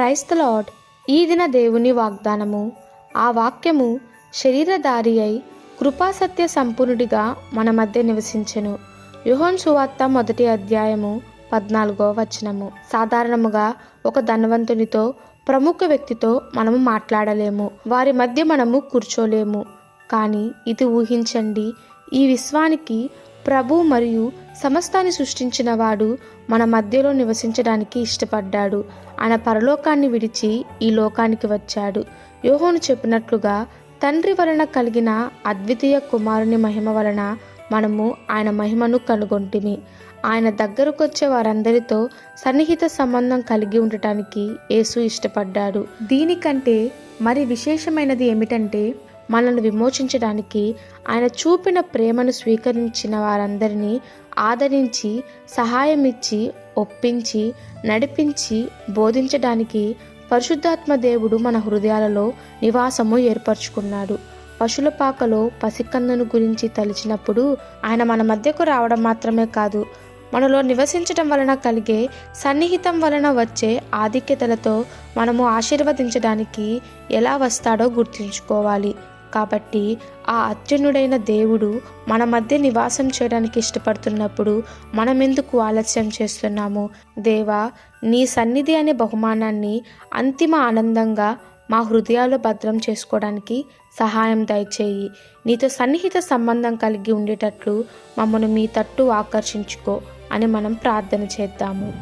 క్రైస్త lord ఈ దిన దేవుని వాగ్దానము. ఆ వాక్యము శరీరధారి అయి కృపాసత్య సంపూర్ణుడిగా మన మధ్య నివసించెను. యుహోన్ సువార్త మొదటి అధ్యాయము పద్నాలుగో వచనము. సాధారణముగా ఒక ధనవంతునితో ప్రముఖ వ్యక్తితో మనము మాట్లాడలేము. వారి మధ్య మనము కూర్చోలేము. కానీ ఇది ఊహించండి ఈ విశ్వానికి ప్రభు మరియు సమస్తాన్ని సృష్టించిన వాడు మన మధ్యలో నివసించడానికి ఇష్టపడ్డాడు. ఆయన పరలోకాన్ని విడిచి ఈ లోకానికి వచ్చాడు. యోహోను చెప్పినట్లుగా తండ్రి వలన కలిగిన అద్వితీయ కుమారుని మహిమ వలన మనము ఆయన మహిమను కనుగొంటిమి. ఆయన దగ్గరకు వచ్చే వారందరితో సన్నిహిత సంబంధం కలిగి ఉండటానికి యేసు ఇష్టపడ్డాడు. దీనికంటే మరి విశేషమైనది ఏమిటంటే మనల్ని విమోచించడానికి ఆయన చూపిన ప్రేమను స్వీకరించిన వారందరినీ ఆదరించి సహాయం ఇచ్చి ఒప్పించి నడిపించి బోధించడానికి పరిశుద్ధాత్మ దేవుడు మన హృదయాలలో నివాసము ఏర్పరచుకున్నాడు. పశుల పాకలో పసికందును గురించి తలిచినప్పుడు ఆయన మన మధ్యకు రావడం మాత్రమే కాదు మనలో నివసించడం వలన కలిగే సన్నిహితం వలన వచ్చే ఆధిక్యతలతో మనము ఆశీర్వదించడానికి ఎలా వస్తాడో గుర్తుంచుకోవాలి. కాబట్టి ఆ అర్జునుడైన దేవుడు మన మధ్య నివాసం చేయడానికి ఇష్టపడుతున్నప్పుడు మనం ఎందుకు ఆలస్యం చేస్తున్నాము? దేవా నీ సన్నిధి అనే బహుమానాన్ని అంతిమ ఆనందంగా మా హృదయాల్లో భద్రం చేసుకోవడానికి సహాయం దయచేయి. నీతో సన్నిహిత సంబంధం కలిగి ఉండేటట్లు మమ్మను మీ తట్టు ఆకర్షించుకో అని మనం ప్రార్థన చేద్దాము.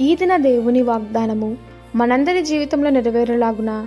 ఈ దిన దేవుని వాగ్దానము మనందరి జీవితంలో నెరవేరేలాగున?